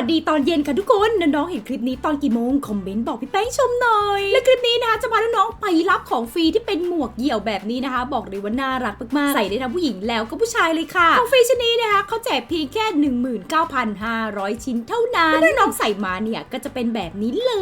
วัสดีตอนเย็นค่ะทุกคนน้องๆเห็นคลิปนี้ตอนกี่โมงคอมเมนต์บอกพี่แป้งชมหน่อย และคลิปนี้นะคะจะพาน้องๆไปรับของฟรีที่เป็นหมวกเหี่ยวแบบนี้นะคะ บอกเลยว่าน่ารักมากๆใส่ได้ทั้งผู้หญิงแล้วก็ผู้ชายเลยค่ะของฟรีชิ้นนี้นะคะเขาแจกเพียงแค่ 19,500 ชิ้นเท่านั้นและน้องๆใส่มาเนี่ยก็จะเป็นแบบนี้เล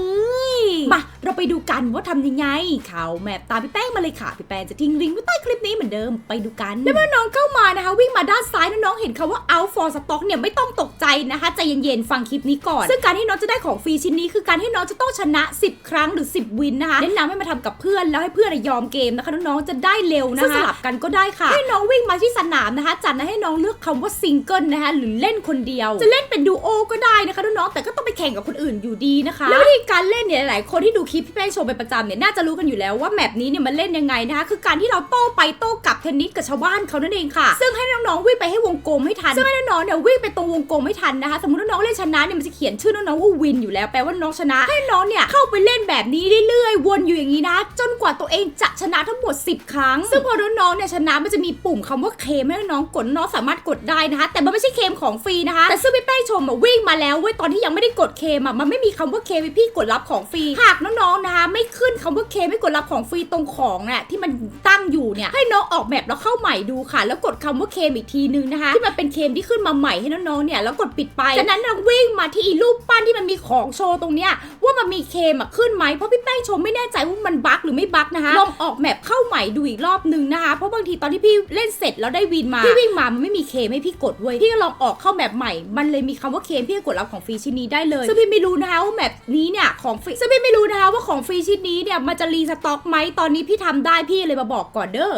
ย มาเราไปดูกันว่าทำยังไง เขาแมปตามพี่แป้งมาเลยค่ะ พี่แป้งจะทิ้งลิงก์ไว้ใต้คลิปนี้เหมือนเดิมไปดูกัน และเมื่อน้องเข้ามานะคะ วิ่งมาด้านซ้ายน้องๆเห็นคำว่า out for stock เนี่ยไม่ต้องตกใจนะคะใจเย็นๆฟังคลิปนี้ก่อน ซึ่งการที่น้องจะได้ของฟรีชิ้นนี้คือการที่น้องจะต้องชนะ 10 ครั้งหรือ 10 วินนะคะแนะนำให้มาทำกับเพื่อนแล้วให้เพื่อนยอมเกมนะคะน้องๆจะได้เร็วนะคะสลับกันก็ได้ค่ะ ให้น้องวิ่งมาที่สนามนะคะจัดนะให้น้องเลือกคำว่าซิงเกิลนะคะหรือเล่นคนเดียว จะเล่นเป็นดูโอก็ได้นะคะน้องๆแต่ก็ต้องไปแข่งกับคนอื่นอยู่ดีนะคะแล้ววิธีการเล่นเนี่ยหลายๆ คนที่ดูคลิปพี่แป้งโชว์เป็นประจำเนี่ยน่าจะรู้กันอยู่แล้วว่าแมปนี้เนี่ยมันเล่นยังไงนะคะคือการที่เราโต้ไปโต้กลับเทนนิสกับชาวบ้านเขานั่นเองค่ะ ซึ่งให้น้องๆวิ่งไปให้วงกลมให้ทันซึ่งให้น้องๆเนี่ยวิ่งไปตรงวงกลมให้ทันนะคะสมมติน้องเล่นชนะเนี่ยมันจะเขียนชื่อน้องๆว่าวินอยู่แล้วแปลว่าน้องชนะ ให้น้องเนี่ยเข้าไปเล่นแบบนี้เรื่อยๆ วนอยู่อย่างนี้นะจนกว่าตัวเองจะชนะทั้งหมด 10 ครั้ง ซึ่งพอน้องๆเนี่ยชนะมันจะมีปุ่มคำว่าเคมให้น้องกดน้องสามารถกดได้นะคะแต่มันไม่ใช่เคมของฟรีนะคะแต่ซึ่งพี่แป้งชมวิ่งมาแล้วเว้ยตอนที่ยังไม่ได้กดเคมอะมันไม่มีคำว่าเคมพี่กดรับของฟรีหากน้องๆนะคะไม่ขึ้นคำว่าเคไมให้กดรับของฟรีตรงของน่ะที่มันตั้งอยู่เนี่ยให้น้องออกแบบแล้วเข้าใหม่ดูค่ะ แล้วกดคำว่าเคมอีกทีนึงนะคะที่มันเป็นเคมที่ขึ้นมาใหม่ให้น้องๆเนี่ยแล้วกดปิดไปจากนั้นเราวิ่งมาที่รูปปั้นที่มันมีของโชว์ตรงเนี้ยว่ามันมีเคมขึ้นไหมเพราะพี่แป้งชมไม่แน่ใจว่ามันบั๊กหรือไม่บั๊กนะคะลองออกแมปเข้าใหม่ดูอีกรอบนึงนะคะเพราะบางทีตอนที่พี่เล่นเสร็จแล้วได้วินมาพี่วิ่งมามันไม่มีเคมให้พี่กดเว้ยพี่ก็ลองออกเข้าแมปใหม่ มันเลยมีคำว่าเคมพี่ก็กดรับของฟรีชิ้นนี้ได้เลยซึ่งพี่ไม่รู้นะคะว่าแมปนี้เนี่ยของฟรีซึ่งพี่ไม่รู้นะคะว่าของฟรีชิ้นนี้เนี่ยมันจะรีสต็อกไหมตอนนี้พี่ทำได้พี่เลยมาบอกก่อนเด้อ